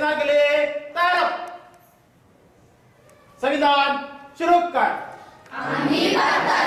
संविधान के लिए तैयार संविधान शुरू कर आम्ही भारतात